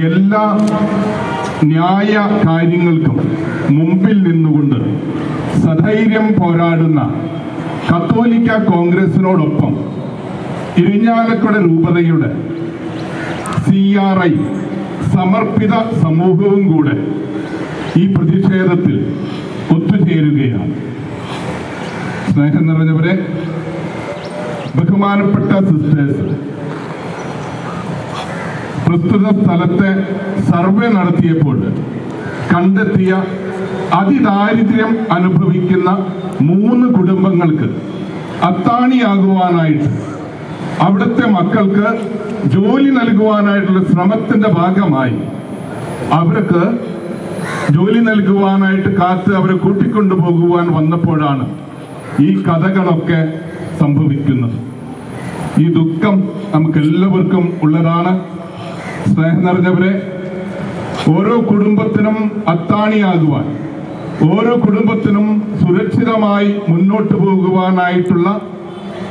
എല്ലാ ന്യായ കാര്യങ്ങൾക്കും മുമ്പിൽ നിന്നുകൊണ്ട് സധൈര്യം പോരാടുന്ന കത്തോലിക്ക കോൺഗ്രസിനോടൊപ്പം ഇരിഞ്ഞാലക്കുട രൂപതയുടെ സി ആർ ഐ സമർപ്പിത സമൂഹവും കൂടെ ഈ പ്രതിഷേധത്തിൽ ഒത്തുചേരുകയാണ്. സ്നേഹം നിറഞ്ഞവരെ ബഹുമാനപ്പെട്ട സിസ്റ്റേഴ്സ് പ്രസ്തുത സ്ഥലത്തെ സർവേ നടത്തിയപ്പോൾ കണ്ടെത്തിയ അതിദാരിദ്ര്യം അനുഭവിക്കുന്ന മൂന്ന് കുടുംബങ്ങൾക്ക് അത്താണിയാകുവാനായിട്ട് അവിടുത്തെ മക്കൾക്ക് ജോലി നൽകുവാനായിട്ടുള്ള ശ്രമത്തിന്റെ ഭാഗമായി അവർക്ക് ജോലി നൽകുവാനായിട്ട് കാത്ത് അവരെ കൂട്ടിക്കൊണ്ടുപോകുവാൻ വന്നപ്പോഴാണ് ഈ കഥകളൊക്കെ സംഭവിക്കുന്നത്. ഈ ദുഃഖം നമുക്ക് എല്ലാവർക്കും ഉള്ളതാണ്. സ്നേഹം നിറഞ്ഞവരെ ഓരോ കുടുംബത്തിനും അത്താണിയാകുവാൻ ഓരോ കുടുംബത്തിനും സുരക്ഷിതമായി മുന്നോട്ട് പോകുവാനായിട്ടുള്ള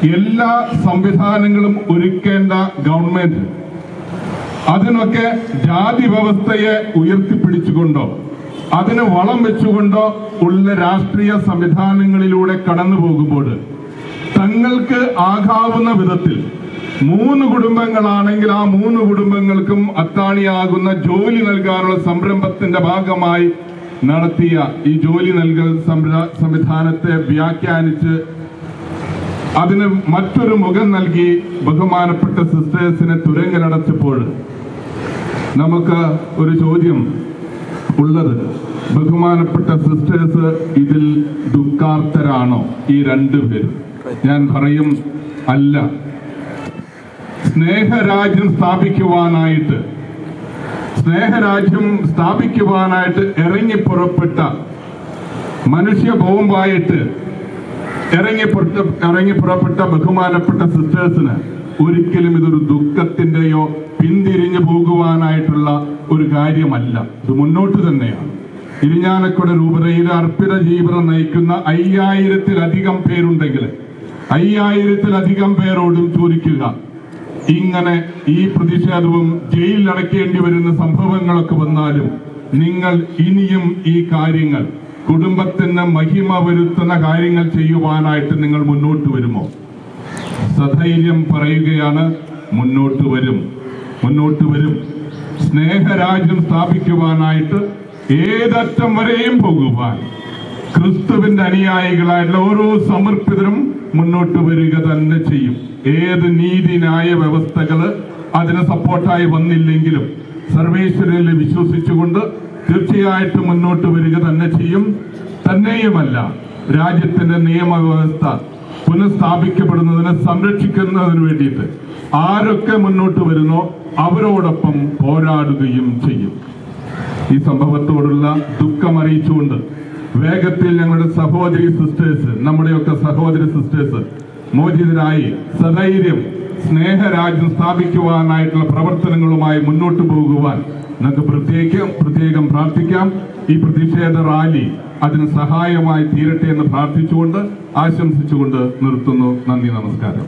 എല്ലാ സംവിധാനങ്ങളും ഒരുക്കേണ്ട ഗവൺമെന്റ്. അതിനൊക്കെ ജാതി വ്യവസ്ഥയെ ഉയർത്തിപ്പിടിച്ചുകൊണ്ടോ അതിന് വളം വെച്ചുകൊണ്ടോ ഉള്ള രാഷ്ട്രീയ സംവിധാനങ്ങളിലൂടെ കടന്നു പോകുമ്പോൾ തങ്ങൾക്ക് ആകാവുന്ന വിധത്തിൽ മൂന്ന് കുടുംബങ്ങളാണെങ്കിൽ ആ മൂന്ന് കുടുംബങ്ങൾക്കും അത്താണിയാകുന്ന ജോലി നൽകാനുള്ള സംരംഭത്തിന്റെ ഭാഗമായി നടത്തിയ ഈ ജോലി നൽകൽ സംവിധാ- സംവിധാനത്തെ വ്യാഖ്യാനിച്ച് അതിന് മറ്റൊരു മുഖം നൽകി ബഹുമാനപ്പെട്ട സിസ്റ്റേഴ്സിനെ തുരങ്കിലടച്ചപ്പോൾ നമുക്ക് ഒരു ചോദ്യം ഉള്ളത്. ബഹുമാനപ്പെട്ട സിസ്റ്റേഴ്സ് ഇതിൽ ദുഃഖാർത്ഥരാണോ ഈ രണ്ടുപേരും ഞാൻ പറയും അല്ല. സ്നേഹരാജ്യം സ്ഥാപിക്കുവാനായിട്ട്. സ്നേഹരാജ്യം സ്ഥാപിക്കുവാനായിട്ട് ഇറങ്ങി പുറപ്പെട്ട മനുഷ്യ ബോംബായിട്ട് ഇറങ്ങി ഇറങ്ങി പുറപ്പെട്ട ബഹുമാനപ്പെട്ട സിസ്റ്റേഴ്സിന് ഒരിക്കലും ഇതൊരു ദുഃഖത്തിന്റെയോ പിന്തിരിഞ്ഞു പോകുവാനായിട്ടുള്ള ഒരു കാര്യമല്ല. ഇത് മുന്നോട്ട് തന്നെയാണ്. ഇരിഞ്ഞാലക്കുട രൂപതയിൽ അർപ്പിത ജീവിതം നയിക്കുന്ന അയ്യായിരത്തിലധികം പേരുണ്ടെങ്കിൽ അയ്യായിരത്തിലധികം പേരോടും ചോദിക്കുക ഇങ്ങനെ ഈ പ്രതിഷേധവും ജയിലിൽ അടയ്ക്കേണ്ടി വരുന്ന സംഭവങ്ങളൊക്കെ വന്നാലും നിങ്ങൾ ഇനിയും ഈ കാര്യങ്ങൾ കുടുംബത്തിന് മഹിമ വരുത്തുന്ന കാര്യങ്ങൾ ചെയ്യുവാനായിട്ട് നിങ്ങൾ മുന്നോട്ട് വരുമോ? സധൈര്യം പറയുകയാണ് മുന്നോട്ട് വരും. മുന്നോട്ട് വരും. സ്നേഹരാജ്യം സ്ഥാപിക്കുവാനായിട്ട് ഏതറ്റം വരെയും പോകുവാൻ. ക്രിസ്തുവിന്റെ അനുയായികളായിട്ടുള്ള ഓരോ സമർപ്പിതരും മുന്നോട്ട് വരിക തന്നെ ചെയ്യും. ഏത് നീതിന്യായ വ്യവസ്ഥകൾ അതിന് സപ്പോർട്ടായി വന്നില്ലെങ്കിലും സർവേശ്വരനിൽ വിശ്വസിച്ചുകൊണ്ട് തീർച്ചയായിട്ടും മുന്നോട്ട് വരിക തന്നെ ചെയ്യും. തന്നെയുമല്ല രാജ്യത്തിന്റെ നിയമവ്യവസ്ഥ പുനഃസ്ഥാപിക്കപ്പെടുന്നതിനെ സംരക്ഷിക്കുന്നതിന് വേണ്ടിയിട്ട് ആരൊക്കെ മുന്നോട്ട് വരുന്നോ അവരോടൊപ്പം പോരാടുകയും ചെയ്യും. ഈ സംഭവത്തോടുള്ള ദുഃഖം അറിയിച്ചുകൊണ്ട് വേഗത്തിൽ ഞങ്ങളുടെ സഹോദരി സിസ്റ്റേഴ്സ് നമ്മുടെയൊക്കെ സഹോദരി സിസ്റ്റേഴ്സ് മോചിതരായി സധൈര്യം സ്നേഹരാജ്യം സ്ഥാപിക്കുവാനായിട്ടുള്ള പ്രവർത്തനങ്ങളുമായി മുന്നോട്ട് പോകുവാൻ നമുക്ക് പ്രത്യേകം പ്രത്യേകം പ്രാർത്ഥിക്കാം. ഈ പ്രതിഷേധ റാലി അതിന് സഹായമായി തീരട്ടെ എന്ന് പ്രാർത്ഥിച്ചുകൊണ്ട് ആശംസിച്ചുകൊണ്ട് നിർത്തുന്നു. നന്ദി നമസ്കാരം.